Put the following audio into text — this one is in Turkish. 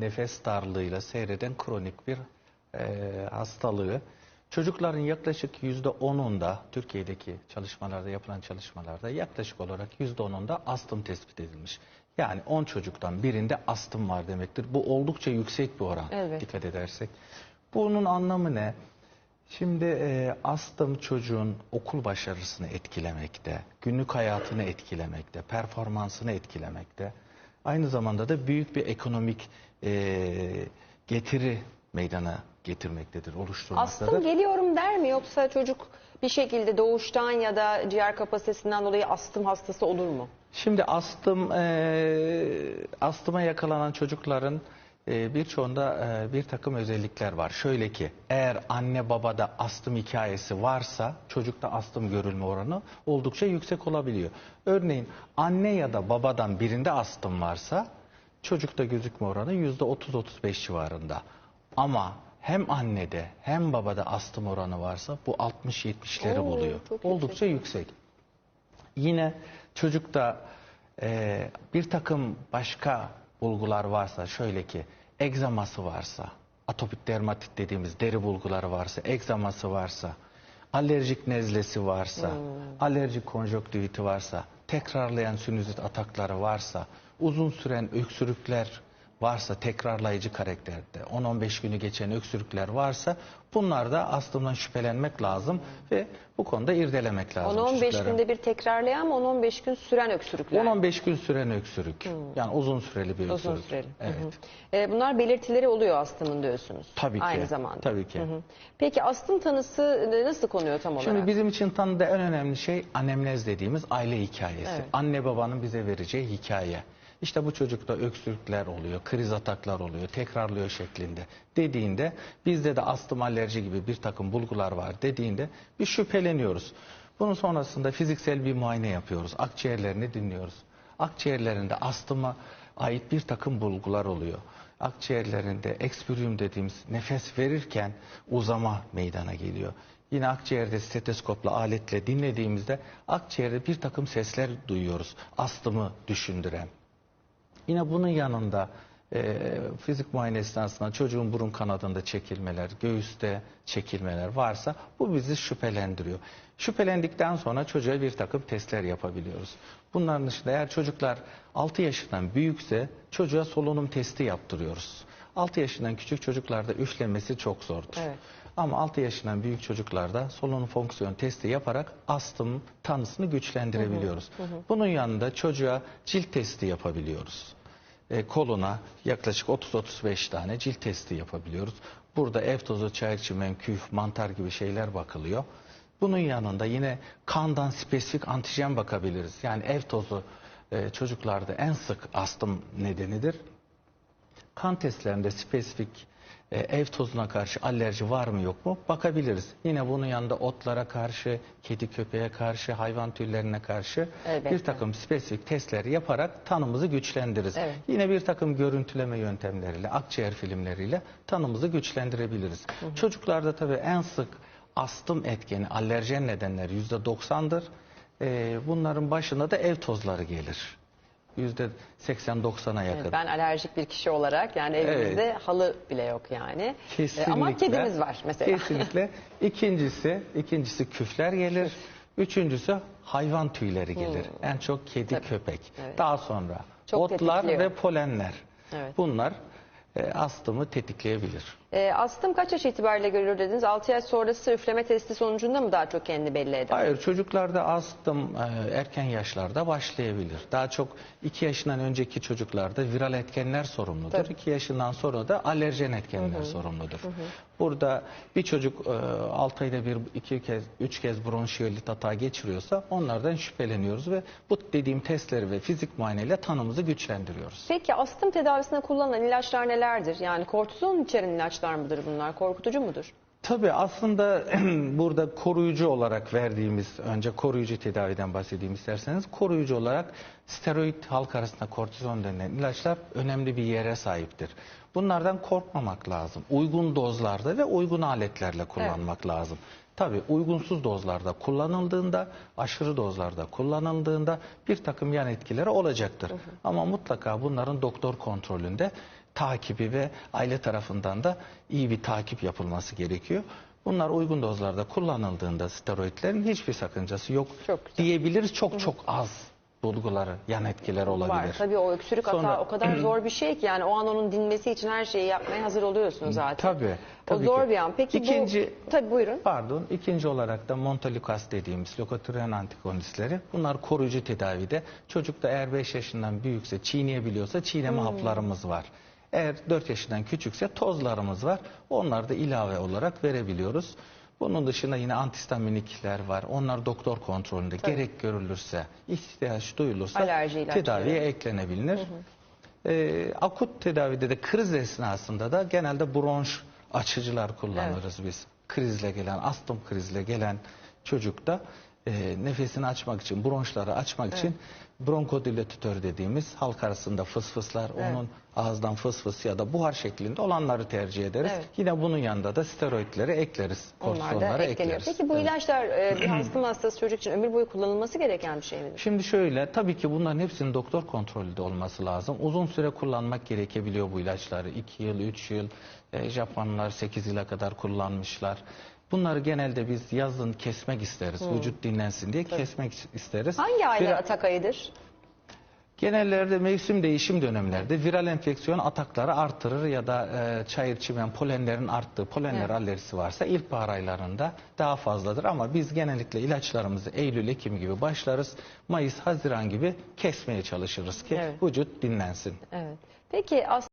nefes darlığıyla seyreden kronik bir e, hastalığı. Çocukların yaklaşık yüzde onunda Türkiye'deki çalışmalarda yapılan çalışmalarda yaklaşık olarak yüzde onunda astım tespit edilmiş. Yani 10 çocuktan birinde astım var demektir. Bu oldukça yüksek bir oran Evet. dikkat edersek. Bunun anlamı ne? Şimdi e, astım çocuğun okul başarısını etkilemekte, günlük hayatını etkilemekte, performansını etkilemekte. Aynı zamanda da büyük bir ekonomik e, getiri meydana getirmektedir, oluşturmaktadır. Astım geliyorum der mi yoksa çocuk bir şekilde doğuştan ya da ciğer kapasitesinden dolayı astım hastası olur mu? Şimdi astım, e, astıma yakalanan çocukların e, birçoğunda e, bir takım özellikler var. Şöyle ki eğer anne babada astım hikayesi varsa çocukta astım görülme oranı oldukça yüksek olabiliyor. Örneğin anne ya da babadan birinde astım varsa çocukta gözükme oranı %30-35 civarında. Ama hem annede hem babada astım oranı varsa bu 60-70'leri Oo, buluyor. çok yüksek. Oldukça yüksek. Yine çocukta e, bir takım başka bulgular varsa şöyle ki egzaması varsa, atopik dermatit dediğimiz deri bulguları varsa, egzaması varsa, alerjik nezlesi varsa, alerjik konjonktiviti varsa, tekrarlayan sinüzit atakları varsa, uzun süren öksürükler varsa tekrarlayıcı karakterde 10-15 günü geçen öksürükler varsa bunlar da astımdan şüphelenmek lazım ve bu konuda irdelemek lazım. 10-15 çocukların. günde bir tekrarlayan mı 10-15 gün süren öksürükler? 10-15 gün süren öksürük. Yani uzun süreli bir öksürük. Uzun süreli. Evet. Hı hı. E, bunlar belirtileri oluyor astımın diyorsunuz. Tabii ki. Aynı zamanda. Tabii ki. Hı hı. Peki astım tanısı e, nasıl konuyor tam olarak? Şimdi bizim için tanıda en önemli şey anemnez dediğimiz aile hikayesi. Evet. Anne babanın bize vereceği hikaye. İşte bu çocukta öksürükler oluyor, kriz ataklar oluyor, tekrarlıyor şeklinde dediğinde bizde de astım alerji gibi bir takım bulgular var dediğinde bir şüpheleniyoruz. Bunun sonrasında fiziksel bir muayene yapıyoruz. Akciğerlerini dinliyoruz. Akciğerlerinde astıma ait bir takım bulgular oluyor. Akciğerlerinde ekspürüm dediğimiz nefes verirken uzama meydana geliyor. Yine akciğerde steteskopla aletle dinlediğimizde akciğerde bir takım sesler duyuyoruz. Astımı düşündüren. Yine bunun yanında e, fizik muayene esnasında çocuğun burun kanadında çekilmeler, göğüste çekilmeler varsa bu bizi şüphelendiriyor. Şüphelendikten sonra çocuğa bir takım testler yapabiliyoruz. Bunların dışında eğer çocuklar 6 yaşından büyükse çocuğa solunum testi yaptırıyoruz. 6 yaşından küçük çocuklarda üflemesi çok zordur. Evet. Ama 6 yaşından büyük çocuklarda solunum fonksiyon testi yaparak astım tanısını güçlendirebiliyoruz. Bunun yanında çocuğa cilt testi yapabiliyoruz. E, koluna yaklaşık 30-35 tane cilt testi yapabiliyoruz. Burada ev tozu, çay çimen, küf, mantar gibi şeyler bakılıyor. Bunun yanında yine kandan spesifik antijen bakabiliriz. Yani ev tozu e, çocuklarda en sık astım nedenidir kan testlerinde spesifik e, ev tozuna karşı alerji var mı yok mu bakabiliriz. Yine bunun yanında otlara karşı, kedi köpeğe karşı, hayvan türlerine karşı Elbette. bir takım spesifik testler yaparak tanımızı güçlendiririz. Evet. Yine bir takım görüntüleme yöntemleriyle, akciğer filmleriyle tanımızı güçlendirebiliriz. Çocuklarda tabii en sık astım etkeni, alerjen nedenler %90'dır. E, bunların başında da ev tozları gelir. %80-90'a yakın. Evet, ben alerjik bir kişi olarak yani evimizde halı bile yok yani. E, Kesinlikle. Ama kedimiz var mesela. Kesinlikle. İkincisi, ikincisi küfler gelir. Üçüncüsü hayvan tüyleri gelir. En çok kedi, Tabii. köpek. Evet. Daha sonra Çok otlar tetikliyor. ve polenler. Evet. Bunlar e, astımı tetikleyebilir. E, astım kaç yaş itibariyle görülür dediniz? 6 yaş sonrası üfleme testi sonucunda mı daha çok kendini belli eder? Hayır çocuklarda astım e, erken yaşlarda başlayabilir. Daha çok 2 yaşından önceki çocuklarda viral etkenler sorumludur. Tabii. 2 yaşından sonra da alerjen etkenler sorumludur. Burada bir çocuk 6 ayda bir, iki kez, üç kez bronşiyolit hata geçiriyorsa onlardan şüpheleniyoruz ve bu dediğim testleri ve fizik muayeneyle tanımızı güçlendiriyoruz. Peki astım tedavisinde kullanılan ilaçlar nelerdir? Yani kortizon içeren ilaçlar mıdır bunlar? Korkutucu mudur? Tabii aslında burada koruyucu olarak verdiğimiz, önce koruyucu tedaviden bahsedeyim isterseniz. Koruyucu olarak steroid halk arasında kortizon denilen ilaçlar önemli bir yere sahiptir. Bunlardan korkmamak lazım. Uygun dozlarda ve uygun aletlerle kullanmak lazım. Tabii uygunsuz dozlarda kullanıldığında, aşırı dozlarda kullanıldığında bir takım yan etkileri olacaktır. Ama mutlaka bunların doktor kontrolünde takibi ve aile tarafından da iyi bir takip yapılması gerekiyor. Bunlar uygun dozlarda kullanıldığında steroidlerin hiçbir sakıncası yok Çok güzel. diyebiliriz. Çok çok az bulguları, yan etkileri olabilir. Var. Tabii o öksürük Sonra- atağı o kadar zor bir şey ki yani o an onun dinmesi için her şeyi yapmaya hazır oluyorsun zaten. Tabii. O tabii zor ki. bir an. Peki İkinci, bu... Tabii buyurun. Pardon. ikinci olarak da Montelukast dediğimiz lokotüren antikonistleri. Bunlar koruyucu tedavide. Çocukta eğer 5 yaşından büyükse çiğneyebiliyorsa çiğneme Hmm. haplarımız var. Eğer 4 yaşından küçükse tozlarımız var. Onları da ilave olarak verebiliyoruz. Bunun dışında yine antihistaminikler var. Onlar doktor kontrolünde gerek görülürse, ihtiyaç duyulursa Alerji ilaçları. tedaviye eklenebilir. Ee, akut tedavide de kriz esnasında da genelde bronş açıcılar kullanırız biz. Krizle gelen, astım krizle gelen çocukta e, nefesini açmak için, bronşları açmak için bronkodilatör dediğimiz halk arasında fısfıslar, onun ağızdan fısfıs ya da buhar şeklinde olanları tercih ederiz. Evet. Yine bunun yanında da steroidleri ekleriz. Ekleniyor. ekleriz. Peki bu Evet. ilaçlar e, bir astım hastası çocuk için ömür boyu kullanılması gereken bir şey midir? Şimdi şöyle, tabii ki bunların hepsinin doktor kontrolünde olması lazım. Uzun süre kullanmak gerekebiliyor bu ilaçları. 2 yıl, 3 yıl, e, Japonlar 8 yıla kadar kullanmışlar. Bunları genelde biz yazın kesmek isteriz. Vücut dinlensin diye kesmek isteriz. Hangi aylar Viral- atak ayıdır? Genellerde mevsim değişim dönemlerde viral enfeksiyon atakları artırır ya da e, çayır çimen polenlerin arttığı polenler Evet. alerjisi varsa ilkbahar aylarında daha fazladır ama biz genellikle ilaçlarımızı Eylül, Ekim gibi başlarız. Mayıs, Haziran gibi kesmeye çalışırız ki Evet. vücut dinlensin. Evet. Peki as